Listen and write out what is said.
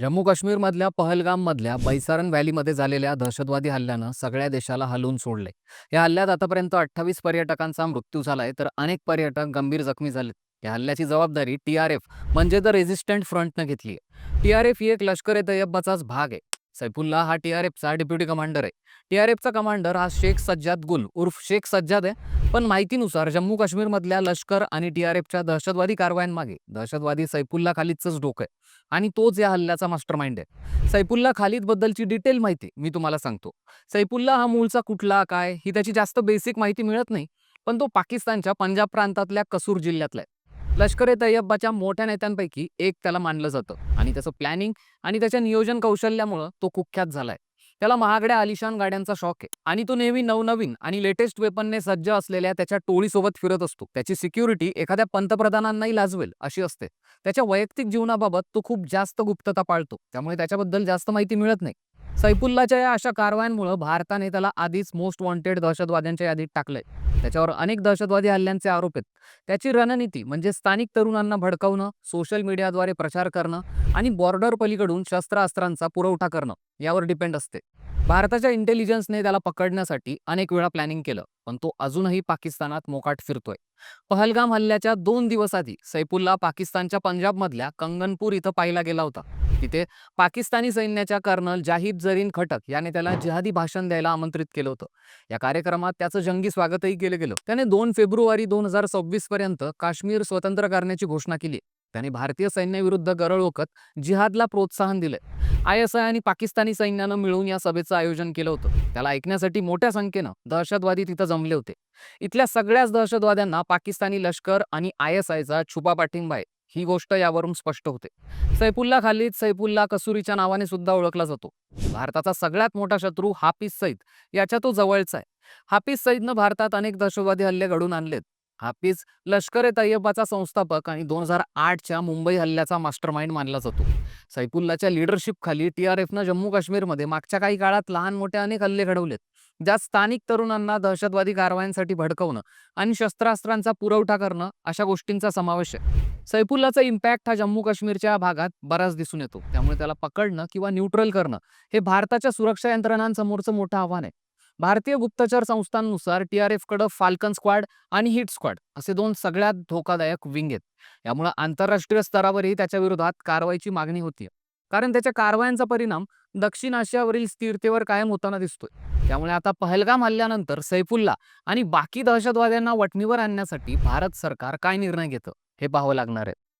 जम्मू काश्मीरमधल्या पहलगाममधल्या बैसारन व्हॅलीमध्ये झालेल्या दहशतवादी हल्ल्यानं सगळ्या देशाला हलवून सोडले या हल्ल्यात आतापर्यंत अठ्ठावीस पर्यटकांचा मृत्यू झालाय तर अनेक पर्यटक गंभीर जखमी झालेत. या हल्ल्याची जबाबदारी टी आर एफ म्हणजे द रेझिस्टंट फ्रंटनं घेतली आहे टी आर एफ ही एक लष्कर ए तय्यबाचाच भाग आहे. सैफुल्ला हा टी आर एफचा डेप्युटी कमांडर आहे. टी आर एफचा कमांडर हा शेख सज्जाद गुल उर्फ शेख सज्जाद आहे. पण माहितीनुसार जम्मू काश्मीरमधल्या लष्कर आणि टी आर एफच्या दहशतवादी कारवायांमागे दहशतवादी सैफुल्ला खालीदचंच डोकं आहे. आणि तोच या हल्ल्याचा मास्टर माइंड आहे. सैफुल्ला खालीदबद्दलची डिटेल माहिती मी तुम्हाला सांगतो. सैफुल्ला हा मूळचा कुठला काय ही त्याची जास्त बेसिक माहिती मिळत नाही. पण तो पाकिस्तानच्या पंजाब प्रांतातल्या कसूर जिल्ह्यातला आहे. लष्कर ए तय्यबाच्या मोठ्या नेत्यांपैकी एक त्याला मानलं जातं. आणि त्याचं प्लॅनिंग आणि त्याच्या नियोजन कौशल्यामुळं तो कुख्यात झालाय. त्याला महागड्या आलिशान गाड्यांचा शॉक आहे. आणि तो नेहमी नवनवीन आणि लेटेस्ट वेपनने सज्ज असलेल्या त्याच्या टोळीसोबत फिरत असतो. त्याची सिक्युरिटी एखाद्या पंतप्रधानांनाही लाजवेल अशी असते. त्याच्या वैयक्तिक जीवनाबाबत तो खूप जास्त गुप्तता पाळतो. त्यामुळे त्याच्याबद्दल जास्त माहिती मिळत नाही. सैफुल्लाच्या या अशा कारवायांमुळे भारताने त्याला आधीच मोस्ट वॉन्टेड दहशतवाद्यांच्या यादीत टाकलंय. त्याच्यावर अनेक दहशतवादी हल्ल्यांचे आरोप आहेत. त्याची रणनीती म्हणजे स्थानिक तरुणांना भडकवणं सोशल मीडियाद्वारे प्रचार करणं आणि बॉर्डर पलीकडून शस्त्रास्त्रांचा पुरवठा करणं यावर डिपेंड असते. भारताच्या इंटेलिजन्सने त्याला पकडण्यासाठी अनेक वेळा प्लॅनिंग केलं पण तो अजूनही पाकिस्तानात मोकाट फिरतोय. पहलगाम हल्ल्याच्या दोन दिवस आधी सैफुल्ला पाकिस्तानच्या पंजाबमधल्या कंगनपूर इथं पाहिला गेला होता. तिथे पाकिस्तानी सैन्याच्या कर्नल जाहीब जरीन खटक याने त्याला जिहादी भाषण द्यायला आमंत्रित केलं होतं. या कार्यक्रमात त्याचं जंगी स्वागतही केलं गेलं. त्याने दोन फेब्रुवारी दोन हजार सव्वीस पर्यंत काश्मीर स्वतंत्र करण्याची घोषणा केली. त्याने भारतीय सैन्याविरुद्ध गरळ ओकत जिहादला प्रोत्साहन दिले. आय एस आय आणि पाकिस्तानी सैन्यानं मिळून या सभेचं आयोजन केलं होतं. त्याला ऐकण्यासाठी मोठ्या संख्येनं दहशतवादी तिथं जमले होते. इथल्या सगळ्याच दहशतवाद्यांना पाकिस्तानी लष्कर आणि आय एस आयचा छुपा पाठिंबा आहे. ही गोष्ट यावरून स्पष्ट होते. सैफुल्ला खालीद सैफुल्ला कसुरीच्या नावाने सुद्धा ओळखला जातो. भारताचा सगळ्यात मोठा शत्रू हाफिज सईद. याच्या तो जवळचा आहे. हाफिज सईदनं भारतात अनेक दहशतवादी हल्ले घडून आणलेत. हाफिज लष्कर ए तय्यबाचा संस्थापक आणि दोन हजार आठच्या मुंबई हल्ल्याचा मास्टर माइंड मानला जातो. सैफुल्लाच्या लिडरशिपखाली टी आर एफनं जम्मू काश्मीरमध्ये मागच्या काही काळात लहान मोठे अनेक हल्ले घडवलेत ज्यात स्थानिक तरुणांना दहशतवादी कारवायांसाठी भडकवणं आणि शस्त्रास्त्रांचा पुरवठा करणं अशा गोष्टींचा समावेश आहे. सैफुल्लाचा इम्पॅक्ट हा जम्मू काश्मीरच्या भागात बराच दिसून येतो. त्यामुळे त्याला पकडणं किंवा न्यूट्रल करणं हे भारताच्या सुरक्षा यंत्रणांसमोरचं मोठं आव्हान आहे. भारतीय गुप्तचर संस्थांनुसार टी आर एफकडं फाल्कन स्क्वॉड आणि हिट स्क्वाड असे दोन सगळ्यात धोकादायक विंग आहेत. यामुळे आंतरराष्ट्रीय स्तरावरही त्याच्या विरोधात कारवाईची मागणी होती कारण त्याच्या कारवायांचा परिणाम दक्षिण आशियावरील स्थिरतेवर कायम होताना दिसतोय. त्यामुळे आता पहलगाम हल्ल्यानंतर सैफुल्ला आणि बाकी दहशतवाद्यांना वटणीवर आणण्यासाठी भारत सरकार काय निर्णय घेतं हे पाहावं लागणार आहे.